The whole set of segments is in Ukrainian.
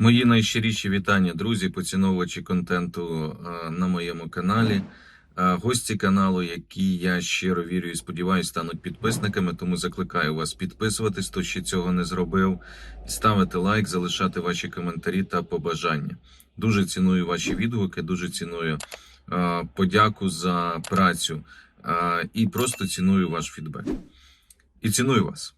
Мої найщиріші вітання, друзі, поціновувачі контенту е, на моєму каналі, е, гості каналу, які я щиро вірю і сподіваюся, стануть підписниками. Тому закликаю вас підписуватись, хто ще цього не зробив, ставити лайк, залишати ваші коментарі та побажання. Дуже ціную ваші відгуки, дуже ціную е, подяку за працю і просто ціную ваш фідбек. І ціную вас.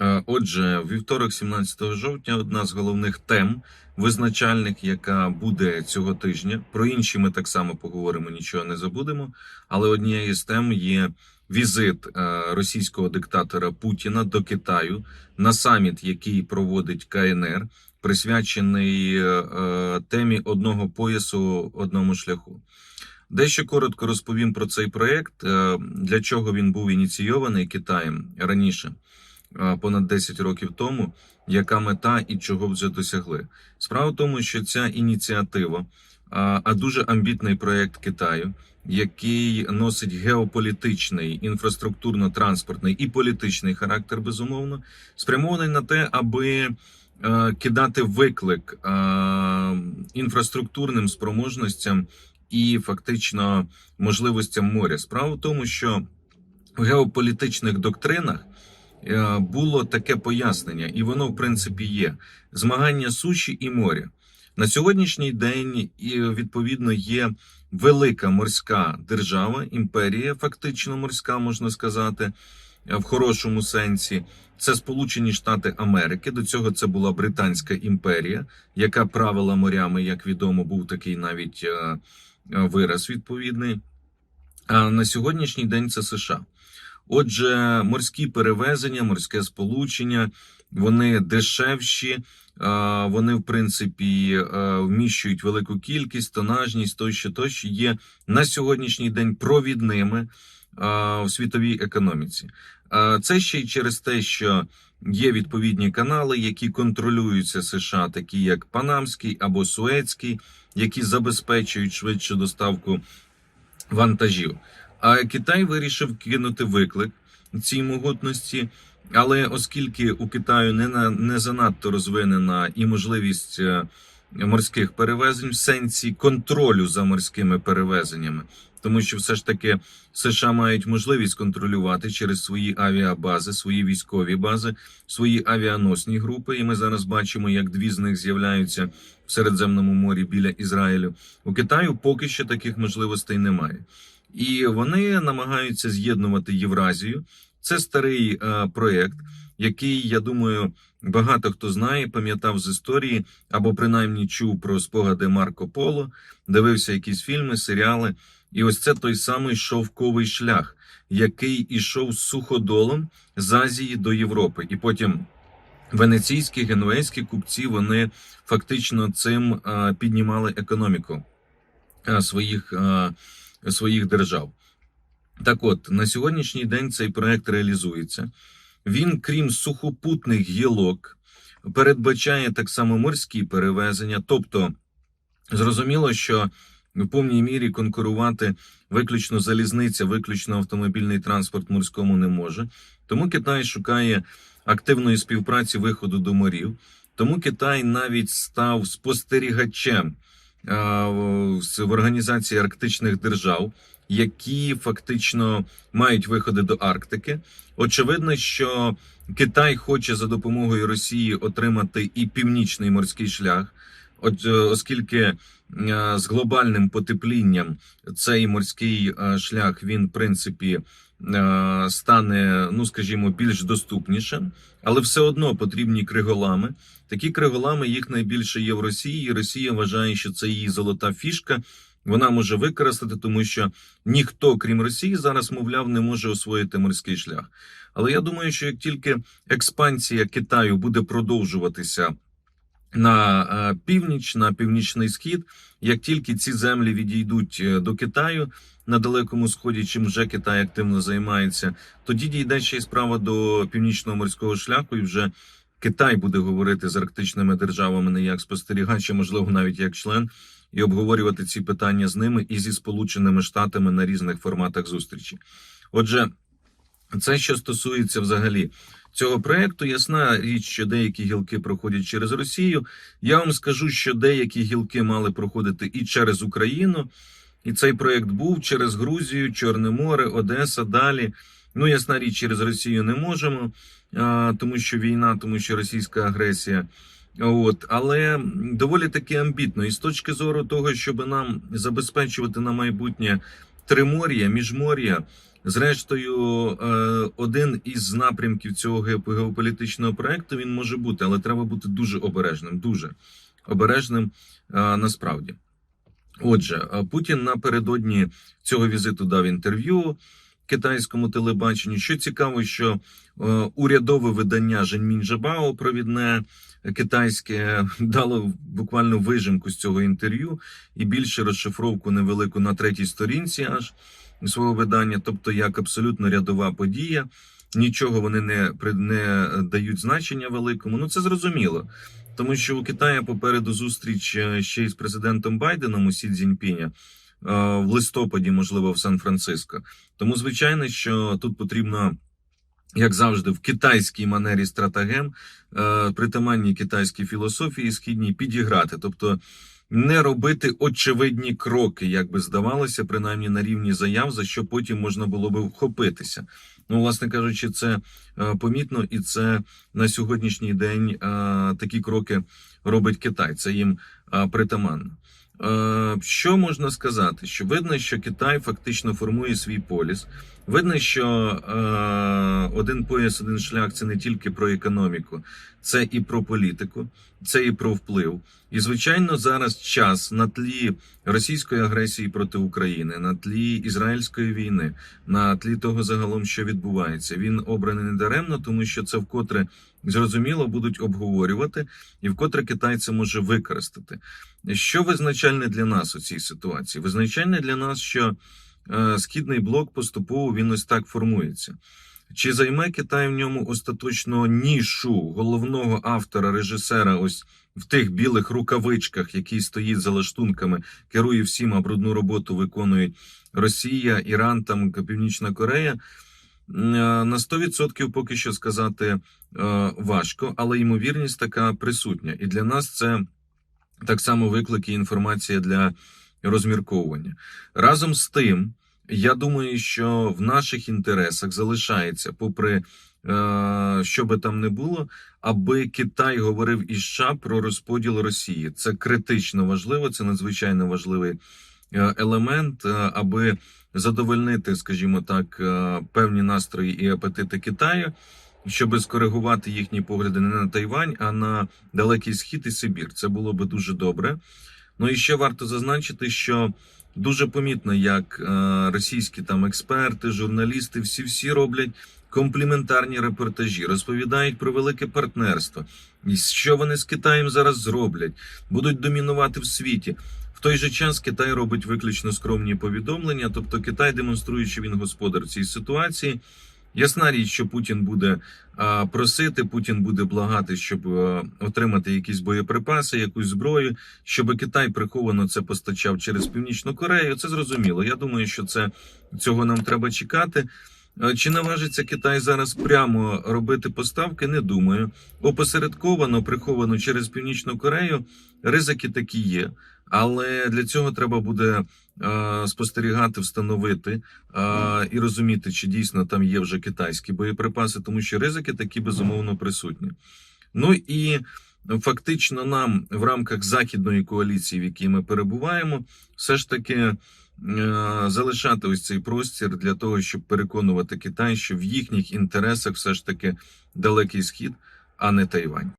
Е, Отже, вівторок, 17 жовтня, одна з головних тем визначальних, яка буде цього тижня. Про інші ми так само поговоримо, нічого не забудемо. Але однією з тем є візит е, російського диктатора Путіна до Китаю на саміт, який проводить КНР, присвячений е, темі одного поясу, одному шляху. Дещо коротко розповім про цей проект, для чого він був ініційований Китаєм раніше понад 10 років тому, яка мета і чого вже досягли. Справа в тому, що ця ініціатива, а а дуже амбітний проект Китаю, який носить геополітичний, інфраструктурно-транспортний і політичний характер, безумовно, спрямований на те, аби е, кидати виклик е, інфраструктурним спроможностям і фактично можливостям моря. Справа в тому, що в геополітичних доктринах е, було таке пояснення, і воно в принципі є: змагання суші і моря. На сьогоднішній день відповідно є велика морська держава, імперія, фактично морська, можна сказати, е, в хорошому сенсі. Це Сполучені Штати Америки. До цього це була Британська імперія, яка правила морями, як відомо, був такий навіть е, е, вираз відповідний. А на сьогоднішній день це США. Отже, морські перевезення, морське сполучення, вони дешевші, вони, в принципі, вміщують велику кількість, тонажність тощо, тощо є на сьогоднішній день провідними в світовій економіці. Це ще й через те, що є відповідні канали, які контролюються США, такі як Панамський або Суецький, які забезпечують швидшу доставку вантажів. А Китай вирішив кинути виклик цій могутності. Але оскільки у Китаю не на не занадто розвинена і можливість е, морських перевезень в сенсі контролю за морськими перевезеннями, тому що все ж таки США мають можливість контролювати через свої авіабази, свої військові бази, свої авіаносні групи. І ми зараз бачимо, як дві з них з'являються в Середземному морі біля Ізраїлю. У Китаю поки що таких можливостей немає, і вони намагаються з'єднувати Євразію. Це старий е, проєкт, який я думаю багато хто знає, пам'ятав з історії або принаймні чув про спогади Марко Поло, дивився якісь фільми, серіали. І ось це той самий шовковий шлях, який ішов суходолом з Азії до Європи, і потім. Венеційські генуейські купці вони фактично цим е, піднімали економіку е, своїх, е, своїх держав. Так от, на сьогоднішній день цей проект реалізується. Він, крім сухопутних гілок, передбачає так само морські перевезення. Тобто, зрозуміло, що в повній мірі конкурувати виключно залізниця, виключно автомобільний транспорт морському не може. Тому Китай шукає активної співпраці виходу до морів. Тому Китай навіть став спостерігачем в в організації арктичних держав які фактично мають виходи до Арктики. Очевидно, що Китай хоче за допомогою Росії отримати і північний морський шлях, от е, оскільки е, з глобальним потеплінням цей морський е, шлях він в принципі стане, ну скажімо, більш доступнішим, але все одно потрібні криголами. Такі криголами їх найбільше є в Росії. Росія вважає, що це її золота фішка вона може використати, тому що ніхто, крім Росії, зараз, мовляв, не може освоїти морський шлях. Але я думаю, що як тільки експансія Китаю буде продовжуватися на е, північ, на північний схід, як тільки ці землі відійдуть е, до Китаю на далекому сході, чим вже Китай активно займається, тоді дійде ще й справа до північного морського шляху, і вже Китай буде говорити з арктичними державами не як спостерігач, а можливо навіть як член і обговорювати ці питання з ними і зі Сполученими Штатами на різних форматах зустрічі. Отже, це що стосується взагалі цього проекту. Ясна річ, що деякі гілки проходять через Росію. Я вам скажу, що деякі гілки мали проходити і через Україну. І цей проект був через Грузію, Чорне море, Одеса. Далі. Ну, ясна річ, через Росію не можемо, тому що війна, тому що російська агресія. От, але доволі таки амбітно. І з точки зору того, щоб нам забезпечувати на майбутнє Тримор'я, міжмор'я, зрештою, е, один із напрямків цього ге- геополітичного проекту він може бути, але треба бути дуже обережним, дуже обережним е, насправді. Отже, е, Путін напередодні цього візиту дав інтерв'ю китайському телебаченню. Що цікаво, що е, урядове видання Женьмінь Жабао, провідне китайське, дало буквально вижимку з цього інтерв'ю і більше розшифровку невелику на третій сторінці аж свого видання, тобто як абсолютно рядова подія. Нічого вони не, не дають значення великому. Ну це зрозуміло. Тому що у Китаї попереду зустріч е, ще й з президентом Байденом у Сі Цзіньпіня е, в листопаді, можливо, в Сан-Франциско. Тому, звичайно, що тут потрібно, як завжди, в китайській манері стратегем, е, притаманній китайській філософії східній підіграти, тобто не робити очевидні кроки, як би здавалося, принаймні на рівні заяв, за що потім можна було би вхопитися. Ну, власне кажучи, це е, помітно, і це на сьогоднішній день е, такі кроки робить Китай. Це їм е, притаманно. Е, Що можна сказати? Що видно, що Китай фактично формує свій поліс. Видно, що е, один пояс, один шлях це не тільки про економіку, це і про політику, це і про вплив. І звичайно, зараз час на тлі російської агресії проти України, на тлі ізраїльської війни, на тлі того загалом, що відбувається. Він обраний не даремно, тому що це вкотре зрозуміло будуть обговорювати, і вкотре Китай це може використати. Що визначальне для нас у цій ситуації? Визначальне для нас, що східний блок поступово він ось так формується. Чи займе Китай в ньому остаточно нішу головного автора, режисера, ось в тих білих рукавичках, який стоїть за лаштунками, керує всім, а брудну роботу виконують Росія, Іран, там Північна Корея? Е, На 100% поки що сказати е, важко, але ймовірність така присутня. І для нас це так само виклики і інформація для розмірковування. Разом з тим, я думаю, що в наших інтересах залишається, попри е, що би там не було, аби Китай говорив із США про розподіл Росії. Це критично важливо, це надзвичайно важливий е, елемент, е, аби задовольнити, скажімо так, певні настрої і апетити Китаю. Щоб скоригувати їхні погляди не на Тайвань, а на Далекий Схід і Сибір. Це було би дуже добре. Ну і ще варто зазначити, що дуже помітно, як е, російські там експерти, журналісти, всі всі роблять компліментарні репортажі, розповідають про велике партнерство, і що вони з Китаєм зараз зроблять, будуть домінувати в світі. В той же час Китай робить виключно скромні повідомлення, тобто Китай демонструє, що він господар цій ситуації. Ясна річ, що Путін буде просити, Путін буде благати, щоб а, отримати якісь боєприпаси, якусь зброю, щоб Китай приховано це постачав через Північну Корею. Це зрозуміло. Я думаю, що це цього нам треба чекати. А, Чи наважиться Китай зараз прямо робити поставки? Не думаю. Опосередковано, приховано через Північну Корею. Ризики такі є. Але для цього треба буде е, спостерігати, встановити е, і розуміти, чи дійсно там є вже китайські боєприпаси, тому що ризики такі безумовно присутні. Ну і фактично нам в рамках західної коаліції, в якій ми перебуваємо, все ж таки е, залишати ось цей простір для того, щоб переконувати Китай, що в їхніх інтересах все ж таки далекий схід, а не Тайвань.